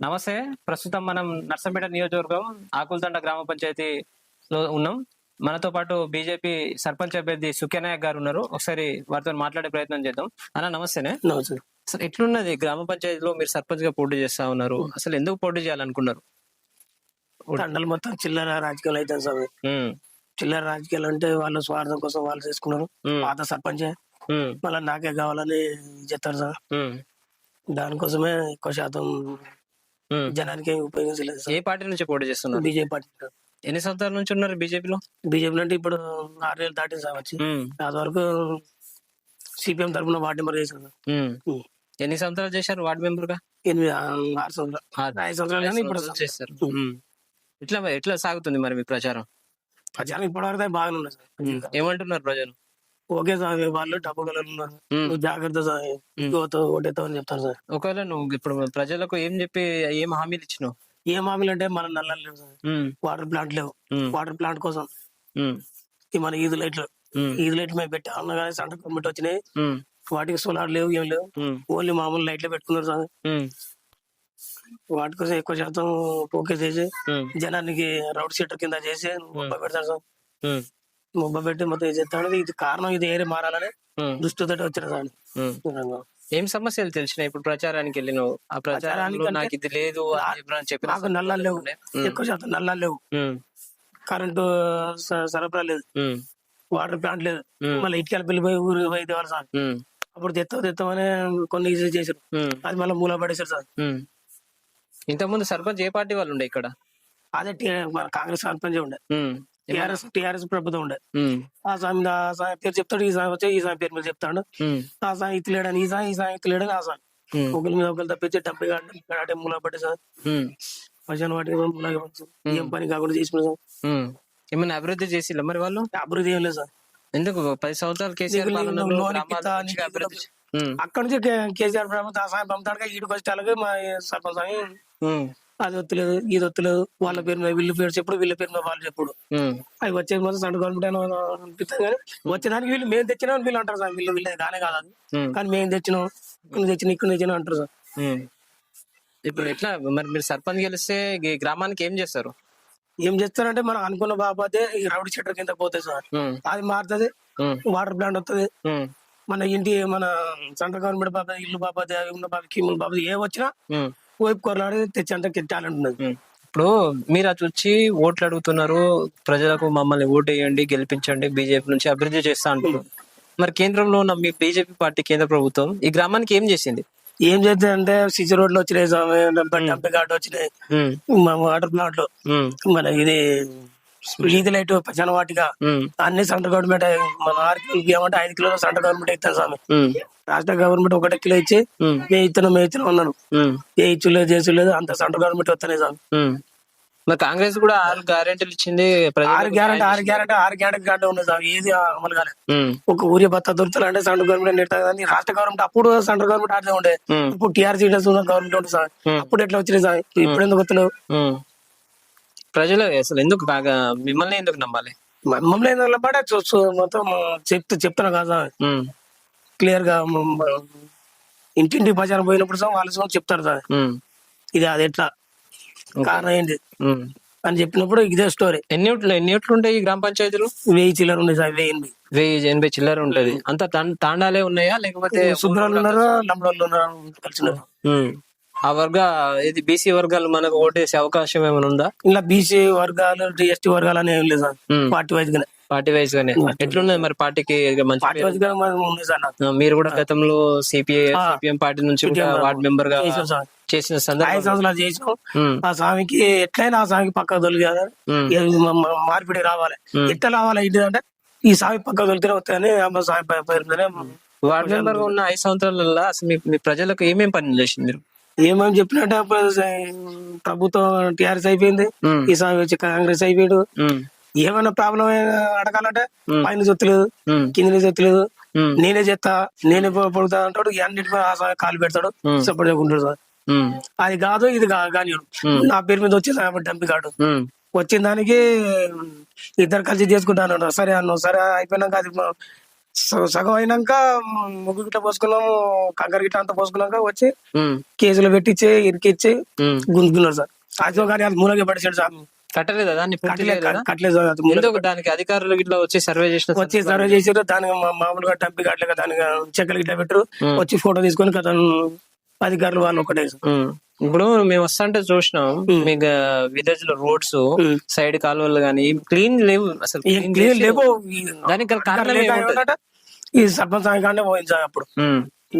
నమస్తే. ప్రస్తుతం మనం నర్సంపేట నియోజకవర్గం ఆకులతండ గ్రామ పంచాయతీలో ఉన్నాం. మనతో పాటు బీజేపీ సర్పంచ్ అభ్యర్థి సుఖ్యనాయక్ గారు ఉన్నారు. ఒకసారి వారితో మాట్లాడే ప్రయత్నం చేద్దాం. అన్న నమస్తేనే. నమస్తే. అసలు ఎట్లున్నది? గ్రామ పంచాయతీలో మీరు సర్పంచ్గా పోటీ చేస్తా ఉన్నారు. అసలు ఎందుకు పోటీ చేయాలనుకున్నారు? తండలు మొత్తం చిల్లర రాజకీయాలు అయితే స్వామి ఉమ్, చిల్లర రాజకీయాలు అంటే వాళ్ళ స్వార్థం కోసం వాళ్ళు చేసుకున్నారు. పాత సర్పంచే. మళ్ళీ నాకే కావాలని చెప్తారు సార్. దానికోసమే ఎక్కువ శాతం. జనానికి ఏం ఉపయోగించలేదు ఏ పార్టీ నుంచి పోటీ చేస్తున్నారు? బీజేపీ పార్టీ ఎన్ని సంవత్సరాల నుంచి ఉన్నారు బీజేపీలో? బీజేపీ అంటే ఇప్పుడు ఆరు నెలలు దాటింది సార్ వచ్చి. అది వరకు సిపిఎం తరఫున వార్డు చేశాను సార్. ఉమ్. ఎన్ని సంవత్సరాలు చేశారు వార్డు మెంబర్గా ఎనిమిది ఆరు సంవత్సరాలు. ఐదు సంవత్సరాలు ఇప్పుడు చేస్తారు ఉమ్. ఎట్లా సాగుతుంది మరి మీ ప్రచారం? జనం ఇప్పటి వరకు బాగానే ఉన్నాయి ఉమ్. సార్ ఏమంటున్నారు ప్రజలు? ఓకే సార్ వాళ్ళు డబ్బు కలర్ ఉన్నారు. నువ్వు జాగ్రత్త సార్ ఇంకోతో ఓటేస్తావు అని చెప్తాను సార్. ఒకవేళ నువ్వు ఇప్పుడు ప్రజలకు ఏం చెప్పి ఏం హామీలు ఇచ్చినావు? ఏ మామిలు అంటే మన నల్లలు లేవు సార్. వాటర్ ప్లాంట్ లేవు. వాటర్ ప్లాంట్ కోసం మన ఈదు లైట్లు. ఈదు లైట్లు మేము పెట్టి. అన్న కానీ సెంటర్ గవర్నమెంట్ వచ్చినాయి. వాటికి సోలార్ లేవు ఏం లేవు. ఓన్లీ మామూలు లైట్లు పెట్టుకున్నారు సార్. వాటి కోసం ఎక్కువ శాతం ఫోకస్ చేసి జనానికి రౌడ్ షీటర్ కింద చేసి పెడతారు సార్. ముబ్బ పెట్టి మొత్తం ఇది చేస్తాడు. ఇది కారణం ఇది ఏరే మారాలని దృష్టితో వచ్చిన ఉమ్. ఏం సమస్యలు తెలిసినాయి? ఇప్పుడు ప్రచారానికి వెళ్ళినావు. ఆ ప్రచారానికి నాకు ఇది లేదు చెప్పిన నాకు నల్లాలు లేవు. ఎక్కువ శాతం నల్లాలు లేవు. కరెంటు సరఫరా లేదు. వాటర్ ప్లాంట్ లేదు. మళ్ళీ ఇటుకల పెళ్ళి పోయి ఊరు పోయి తేవాలి సార్. అప్పుడు తెస్తావు తెస్తామని కొన్ని ఈజీ చేశారు. అది మళ్ళీ మూల పడేశారు సార్. ఇంతకుముందు సర్పంచ్ ఏ పార్టీ వాళ్ళు ఉండే ఇక్కడ? అదే కాంగ్రెస్ సర్పంచ్ ఉండే. టిఆర్ఎస్ టిఆర్ఎస్ ప్రభుత్వం ఉండే. ఆ స్వామి పేరు చెప్తాడు ఈ స్వామి వచ్చి ఈ స్వామి పేరు మీద చెప్తాడు. ఆ స్వామి ఇతు లేడని ఈ స్వామి ఈ స్వామి ఇతు లేడని ఆ స్వామి ఒకరి మీద ఒకరు తప్పించి డబ్బు అంటే మూల పట్టి సార్. వాటికి మూల ఏం పని కాకుండా ఉమ్. ఏమైనా అభివృద్ధి చేసిల్లా మరి వాళ్ళు? అభివృద్ధి ఏం లేదు సార్. ఎందుకు? పది సంవత్సరాలు కేసీఆర్ అక్కడ నుంచి కేసీఆర్ ప్రభుత్వం ఆ స్వామి పంపుతాడుగా ఈడికి వచ్చేటాలకి మా సర్పంచ్ అది వత్తలేదు ఇది వత్తలేదు వాళ్ళ పేరు మీద వీళ్ళ పేరు చెప్పుడు వీళ్ళ పేరు మీద వాళ్ళు చెప్పుడు. అవి వచ్చే మొత్తం సెంట్రల్ గవర్నమెంట్ అనిపిస్తుంది కానీ వచ్చేదానికి వీళ్ళు మేము తెచ్చినాం వీళ్ళు అంటారు సార్. వీళ్ళు వీళ్ళది కానే కాదు అది. కానీ మేము తెచ్చినాం ఇక్కడ తెచ్చిన ఇక్కడ తెచ్చినాం అంటారు సార్. ఇప్పుడు ఎట్లా మరి మీరు సర్పంచ్ గెలిస్తే గ్రామానికి ఏం చేస్తారు? ఏం చేస్తారంటే మనం అనుకున్న బాబతే ఈ రౌడీ షట్టర్ కింద పోతాయి సార్. అది మారుతుంది వాటర్ ప్లాంట్ వస్తుంది మన ఇంటి మన సెంట్రల్ గవర్నమెంట్ బాబా ఇల్లు బాబాతే అవి ఉన్న బాబా కీములు బాబా ఏ వచ్చినా వైపు కొరలాడి తెచ్చి అంటే టాలెంట్ ఉన్నది. ఇప్పుడు మీరు అటు వచ్చి ఓట్లు అడుగుతున్నారు ప్రజలకు మమ్మల్ని ఓటు వేయండి గెలిపించండి బీజేపీ నుంచి అభివృద్ధి చేస్తా అంటున్నారు. మరి కేంద్రంలో ఉన్న మీ బీజేపీ పార్టీ కేంద్ర ప్రభుత్వం ఈ గ్రామానికి ఏం చేసింది? ఏం చేస్తారంటే సిసి రోడ్లు వచ్చినాయి స్వామి డంపి ఘాట్ వచ్చినాయి. వాటర్ ప్లాంట్ ఉమ్, మన ఇది వీధి లైట్ పచ్చని వాటిగా. అన్ని సెంట్రల్ గవర్నమెంట్ మన ఆరు కిలోలు ఏమంటే ఐదు కిలోలు సెంట్రల్ గవర్నమెంట్ ఇస్తాను స్వామి. రాష్ట్ర గవర్నమెంట్ ఒకటే కిలో ఇచ్చి ఇత్తనం ఏ ఇత్తనం అన్నాను. ఉమ్, ఏ ఇచ్చులేదు చేసులేదు అంత సెంట్రల్ గవర్నమెంట్ వస్తానే స్వామి. మరి కాంగ్రెస్ కూడా ఆరు గ్యారెంటీలు ఇచ్చింది ఆరు గ్యారెంటీ ఆరు గ్యారెంటీ ఆరు గ్యారెంటీ గంట ఉన్నది స్వామి. ఏది అమలు ఉమ్, ఒక ఊరి భర్త దొరుకుతారంటే సెంట్రల్ గవర్నమెంట్ నెట్టాలి కానీ రాష్ట్ర గవర్నమెంట్ అప్పుడు సెంట్రల్ గవర్నమెంట్ ఆడితే ఉండే. ఇప్పుడు టీఆర్సీ ఉన్న గవర్నమెంట్ ఉంటుంది సార్. అప్పుడు ఎట్లా వచ్చినాయి సార్ ఇప్పుడు ఎందుకు ఉమ్. ప్రజలు అసలు ఎందుకు బాగా మిమ్మల్ని ఎందుకు నమ్మాలి? మమ్మల్ని ఏందో నిలబడే చూ- చూ- మొత్తం చెప్తూ చెప్తున్నా కదా. క్లియర్గా ఇంటింటి ప్రచారం పోయినప్పుడు వాళ్ళు చెప్తారు సార్. ఇది అది ఎట్లా? కారణం ఏంటి. అని చెప్పినప్పుడు ఇదే స్టోరీ ఎన్ని ఎన్ని ఓట్లు ఉంటాయి ఈ గ్రామ పంచాయతీలు? వెయ్యి చిల్లర ఉంది సార్ వెయ్యి ఎనిమిది వెయ్యి ఎనభై చిల్లర ఉంటది. అంత తాండాలే ఉన్నాయా? లేకపోతే శుభ్రాలు ఉన్నారు? లంబడోళ్ళు ఉన్నారు? కలిసి. ఆ వర్గ ఇది బీసీ వర్గాలు మనకు ఓటేసే అవకాశం ఏమైనా ఉందా? ఇలా బీసీ వర్గాలు ఎస్టీ వర్గాలు అని ఏం లేదు సార్. పార్టీ వైజ్ గానే. పార్టీ వైజ్ గానే. ఎట్లున్నది మరి పార్టీకి మంచి పార్టీ వైజ్ ఉంది సార్ మీరు కూడా గతంలో సిపిఐ. సిపిఎం పార్టీ నుంచి వార్డ్ మెంబర్గా చేసిన సందర్భం? చేసాం. ఆ స్వామికి ఎట్లయినా ఆ స్వామికి పక్క తొలి కదా. ఉమ్, ఏ మ- మ- మార్పిడి రావాలి. ఎట్లా రావాలి ఏంటి అంటే ఈ స్వామి పక్క తొలితేనే వస్తాయని స్వామి పేరు వార్డ్ మెంబర్గా ఉన్న ఐదు సంవత్సరాలలో అసలు మీ ప్రజలకు ఏమేం పని చేసింది మీరు? ఏమేమి చెప్పినట్టే ప్రభుత్వం టిఆర్ఎస్ అయిపోయింది. ఈ స్వామి వచ్చి కాంగ్రెస్ అయిపోయాడు. ఏమైనా ప్రాబ్లం అడగాలంటే. పైన చెత్తలేదు కింద చెత్తలేదు నేనే చెత్తా నేనే పడుతా అంటాడు. అన్నిటి ఆ స్వామి కాలు పెడతాడు. సపోర్ట్ ఉమ్, అది కాదు ఇది కాని. నా పేరు మీద వచ్చి స్వామి డంపి కాడు వచ్చిన దానికి ఇద్దరు కలిసి చేసుకుంటాను సరే అన్న సరే అయిపోయినాక అది సగం అయినాక ముగ్గు గిట్ల పోసుకున్నాము కంకర గిట్ల అంతా పోసుకున్నాక వచ్చి కేసులు పెట్టించి ఇరికిచ్చి. గుంజుకున్నారు సార్. అది కానీ అది మూలగా పడిచాడు సార్. కట్టలేదా దాన్ని? కట్టలేదు దానికి అధికారులు ఇట్లా వచ్చి సర్వే చేసిన వచ్చి సర్వే చేసారు దానికి మామూలుగా టంపి కట్టలేక దానికి చెక్కలు గిట్ల పెట్టరు వచ్చి ఫోటో తీసుకొని కథ అధికారులు వాళ్ళు ఒకటే. ఇప్పుడు మేము వస్తుంటే చూసినాం. మీకు విలేజ్లో రోడ్స్. సైడ్ కాలువలు కానీ క్లీన్ లేవు అసలు. క్లీన్ లేవు. దానికి గల కారణం ఈ సర్పంచ్ సాయంకాలనే సార్ అప్పుడు.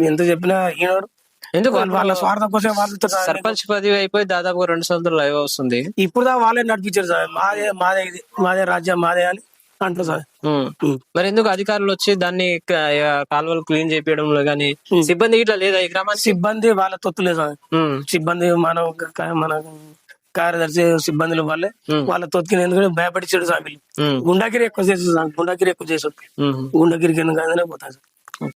ఎంత చెప్పినా ఈనాడు ఎందుకు? వాళ్ళు స్వార్థం కోసం వాళ్ళు సార్. సర్పంచ్ పదవి అయిపోయి దాదాపు రెండు సంవత్సరాలు లైవ్ వస్తుంది. ఇప్పుడు దా వాళ్ళే నడిపించారు సార్. మాదే మాదే ఇది మాదే రాజ్యం మాదే అని. అంటారు సార్. మరి ఎందుకు అధికారులు వచ్చి దాన్ని కాలువలు క్లీన్ చేపించడంలో గానీ సిబ్బంది ఇట్లా లేదా ఈ గ్రామానికి? సిబ్బంది వాళ్ళ తొత్తులే సార్. సిబ్బంది మన మన కార్యదర్శి సిబ్బందులు వాళ్ళే వాళ్ళ తొత్తుకిన ఎందుకంటే భయపడిచాడు సార్. గుండాగిరి ఎక్కువ సార్. గుండాగిరి ఎక్కువ చేసాడు ఉమ్. గుండాగిరికి ఎందుకు కాదనే పోతాను సార్.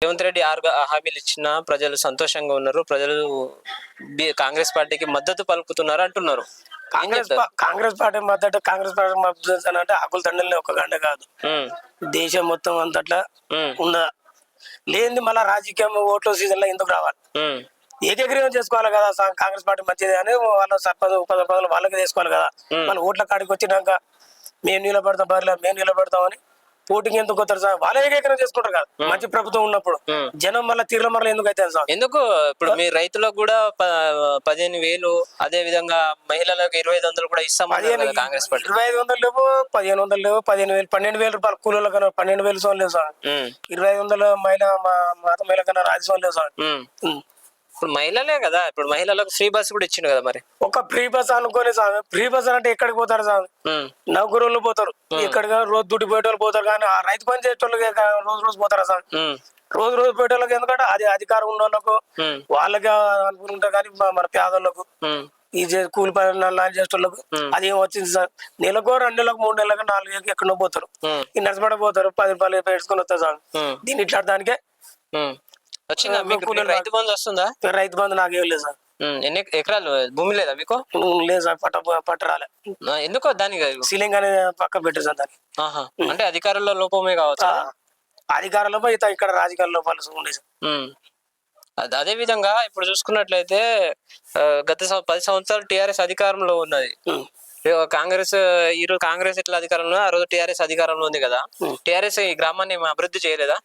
రేవంత్ రెడ్డి ఆరు హామీలు ఇచ్చిన ప్రజలు సంతోషంగా ఉన్నారు. ప్రజలు కాంగ్రెస్ పార్టీకి మద్దతు పలుకుతున్నారు అంటున్నారు. కాంగ్రెస్ కాంగ్రెస్ పార్టీ మద్దతు కాంగ్రెస్ పార్టీ మద్దతు అని అంటే ఆకుల తండ్రిని ఒక గంట కాదు. దేశం మొత్తం అంతట్లా ఉమ్. ఉన్నదా లేనిది మళ్ళీ రాజకీయం ఓట్ల సీజన్లో ఎందుకు రావాలి. ఏకగ్రీవం చేసుకోవాలి కదా కాంగ్రెస్ పార్టీ మంచిది అని వాళ్ళ సర్పంచ్ ఉప సర్పంచులు వాళ్ళకి తీసుకోవాలి కదా మన ఓట్ల కాడికి వచ్చినాక మేము నిలబడతాం బరిలో మేము నిలబడతాం అని ఓటింగ్ ఎందుకు వస్తారు సార్? వాళ్ళే ఏకగ్రీవం చేసుకుంటారు కదా. మంచి ప్రభుత్వం ఉన్నప్పుడు. జనం మళ్ళీ తీర్ల మరల ఎందుకు అయితే సార్? ఎందుకు? ఇప్పుడు మీ రైతులకు కూడా పదిహేను వేలు అదే విధంగా మహిళలకు ఇరవై ఐదు వందలు కూడా కదా కాంగ్రెస్ పార్టీ. ఇరవై ఐదు వందలు లేవు పదిహేను వందలు లేవు పదిహేను వేలు పన్నెండు వేల రూపాయలు కూలీల కన్నా పన్నెండు వేలు సోన్ లేవు సార్. ఇరవై ఐదు వందల మహిళ మా మాత మహిళ కన్నా రాజు సోన్ లేవు సార్. ఇప్పుడు మహిళలే కదా ఇప్పుడు మహిళలకు ఫ్రీ బస్ కూడా ఇచ్చిండు కదా మరి ఒక ఫ్రీ బస్ అనుకోని సార్ ఫ్రీ బస్ అంటే ఎక్కడికి పోతారు సార్. నౌకరోళ్ళు పోతారు ఎక్కడికి రోజు డ్యూటీ పోయేటోళ్ళు పోతారు కానీ ఆ రైతు పని చేసేటోళ్ళకి ఎక్క- రోజు రోజు పోతారా సార్. రోజు రోజు పోయేటోళ్ళకి ఎందుకంటే అది అధికారం ఉన్న వాళ్ళకు. వాళ్ళకి అనుకుంటారు కానీ మన పేదోళ్ళకు ఉమ్. ఈ కూలి పని చేసేటోళ్ళకు అది ఏం వచ్చింది సార్ నెలకో రెండు నెలలకు మూడు నెలలకు నాలుగు నెలలకు ఎక్కడో పోతారు. ఈ నడిచిపడ పోతారు పది రూపాయలు పెట్టుకుని వస్తారు సార్. దీన్ని ఇట్లా దానికే. వచ్చిందా మీకు రైతు బంధు వస్తుందా? రైతు బంధు నాకేం లేదు సార్. ఎన్ని ఎకరాలు? భూమి లేదా మీకు? లేదు సార్ పట్ట పట్ట రాలే. ఆ, ఎందుకో దానికి సీలింగ్ అనేది పక్క పెట్టారు సార్. అంటే అధికారుల లోపమే కావచ్చు? ఆ, అధికారంలో ఇత ఇక్కడ రాజకీయ లోపాలు ఉండే సార్. అద- విధంగా ఇప్పుడు చూసుకున్నట్లయితే గత పది సంవత్సరాలు టిఆర్ఎస్ అధికారంలో ఉన్నది. కాంగ్రెస్ ఈ రోజు కాంగ్రెస్ ఎట్లా అధికారంలో ఆ రోజు టిఆర్ఎస్ అధికారంలో ఉంది కదా. టిఆర్ఎస్ ఈ గ్రామాన్ని అభివృద్ధి చేయలేదా?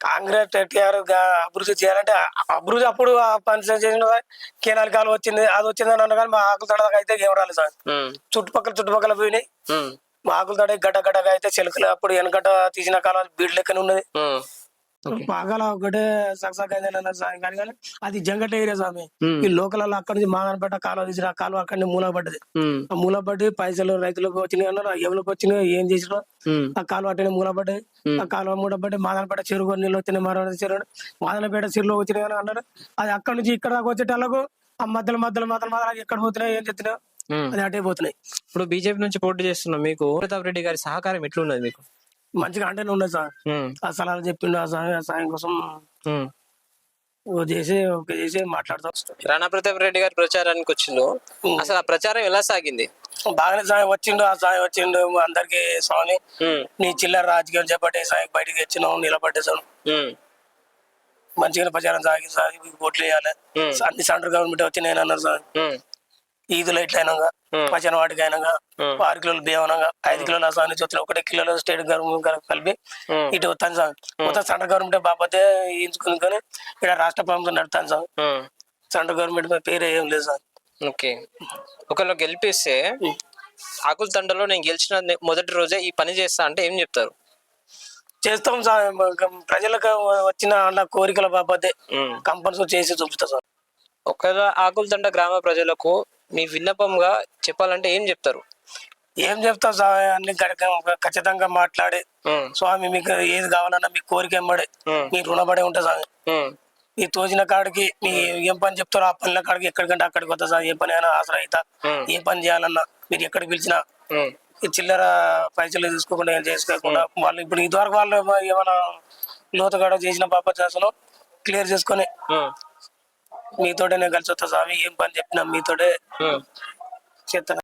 కాంగ్రెస్ టీఆర్ అభివృద్ధి చేయాలంటే అభివృద్ధి అప్పుడు ఆ పని చేసిన కేనాల కాలం వచ్చింది అది వచ్చింది అని అన్న కానీ మా ఆకుల తడగా అయితే ఏం రాలేదు సార్. చుట్టుపక్కల చుట్టుపక్కల పోయినాయి. మా ఆకుల తడ గడ్డ గడ్డగా అయితే చిలుకలు అప్పుడు వెనకట తీసిన కాలం బీడ్ లెక్కన ఉన్నది బాగా ఒకటే సక్సక్ కానీ కానీ అది జంగట ఏరియా స్వామి. ఈ లోకల్ అక్కడ నుంచి మాదనపేట కాలువ తీసిన ఆ కాలువ అక్కడి మూల పడ్డది. ఆ మూల పడి పైసలు రైతులకు వచ్చినాయి అన్నారు ఎవరికి వచ్చినాయి ఏం చేసినా. ఆ కాలువ అట్టనే మూలపడ్డాయి ఆ కాలువ మూలపడ్డాయి మాదనపేట చెరువు నీళ్ళు వచ్చినాయి మరో చెరువు మాదనపేట చెరువులో వచ్చినాయి అని అన్నారు అది అక్కడ నుంచి ఇక్కడ దాకా వచ్చేటలకు ఆ మధ్యలో మధ్యలో మధ్యలో మధ్యలో ఎక్కడ పోతున్నాయి ఏం చెప్తున్నా ఉమ్. అది అటే పోతున్నాయి ఇప్పుడు బీజేపీ నుంచి పోటీ చేస్తున్నాం మీకు ప్రతాప్ రెడ్డి గారి సహకారం ఎట్లున్నది మీకు మంచిగా అంటేనే ఉన్నాయి సార్. ఆ సలహాలు చెప్పిండు ఆ సాయం ఆ సాయం కోసం. ఓ చేసి ఒక చేసి మాట్లాడతాం రాణా ప్రతాప్ రెడ్డి గారి ప్రచారానికి వచ్చిండు అసలు ఆ ప్రచారం ఎలా సాగింది బాగానే సాయం వచ్చిండు ఆ సాయం వచ్చిండు అందరికి స్వామి. నీ చిల్లర రాజకీయం చేపట్టే సాయం బయటికి వచ్చినావు నిలబట్టేసాను ఉమ్. మంచిగా ప్రచారం సాగి సాగి ఓట్లు వేయాలి. అన్ని సెంట్రల్ గవర్నమెంట్ వచ్చినాయి అన్నారు సార్ ఎట్లా అయినాగా ఉమ్. పచ్చని వాటికి అయినాగా ఉమ్. ఆరు కిలోలు బియ్యం అనగా ఐదు కిలోల అసాన్ని చొచ్చిన ఒకటి కిలోల స్టేట్ గవర్నమెంట్ కలిపి. ఇటు సార్ మొత్తం సెంట్రల్ గవర్నమెంట్ బాబతే ఎంచుకుని కానీ ఇక్కడ రాష్ట్ర ప్రభుత్వం నడుతాను ఉమ్. సెంట్రల్ గవర్నమెంట్ పేరు ఏం లేదు సార్ ఓకే ఒకళ్ళు గెలిపిస్తే ఆకుల తండలో నేను గెలిచిన మొదటి రోజే ఈ పని చేస్తా అంటే ఏం చెప్తారు చేస్తాం సార్ ప్రజలకు వచ్చిన అన్న కోరికల బాబతే. కంపల్సరీ చేసి చూపుతా సార్ ఒకవేళ ఆకుల తండ గ్రామ ప్రజలకు మీ విన్నపంగా చెప్పాలంటే ఏం చెప్తారు ఏం చెప్తాం అన్ని కరెక్ట్- ఖచ్చితంగా మాట్లాడి. స్వామి మీకు ఏది కావాలన్నా మీ కోరిక ఎమ్మడి ఉమ్. మీ రుణపడి ఉంటుంది సార్ ఉమ్. మీ తోచిన కాడికి మీ ఏం పని చెప్తారో ఆ పనుల కాడికి ఎక్కడికంటే అక్కడికి వస్తా సార్ ఏ పని అయినా ఆసరా అవుతా. ఏ పని చేయాలన్నా మీరు ఎక్కడికి పిలిచినా. ఈ చిల్లర పైసలు తీసుకోకుండా ఏం చేసుకోకుండా వాళ్ళు ఇప్పుడు ఇదివరకు వాళ్ళు ఏమైనా లోతుగాడ చేసిన పాప చేసను క్లియర్ చేసుకొని. మీతోటే నేను కలిసి వస్తా స్వామి ఏం పని చెప్పినా మీతోటే. చేస్తాను